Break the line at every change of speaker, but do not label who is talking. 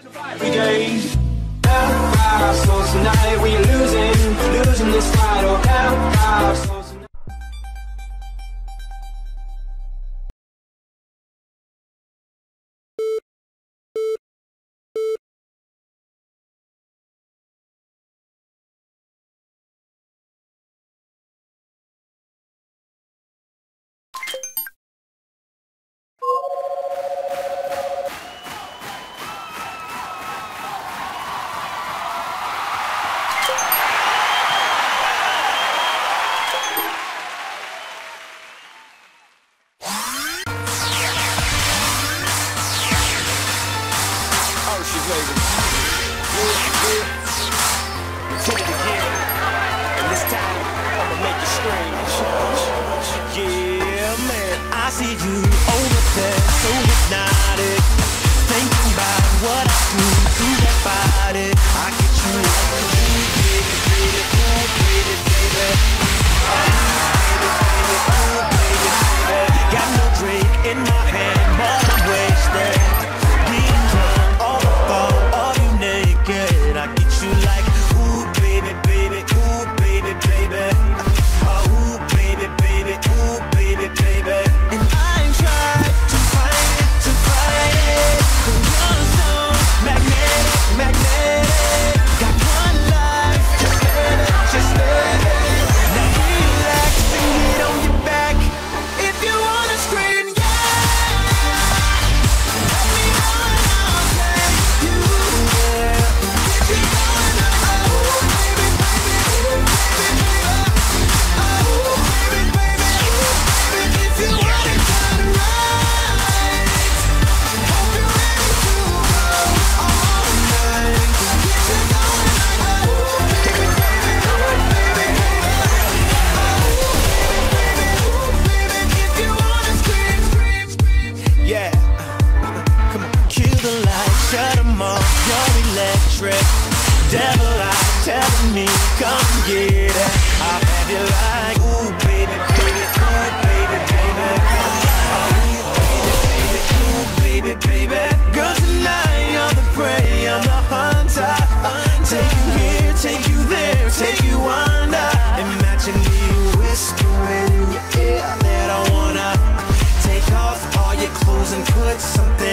Every day.
It again. And this time, I'ma make it strange. Yeah, man. I see you over there, so hypnotic. Thinking about what I do to that body. I get you the lights, shut them off, you're electric. Devil eyes telling me, come get it. I'll have you like, ooh baby, baby, ooh baby, baby. Ooh baby, baby, baby. Girl tonight you're the prey, I'm the hunter. Take you here, take you there, take you under. Imagine me whispering in your ear that I wanna Take off all your clothes and put something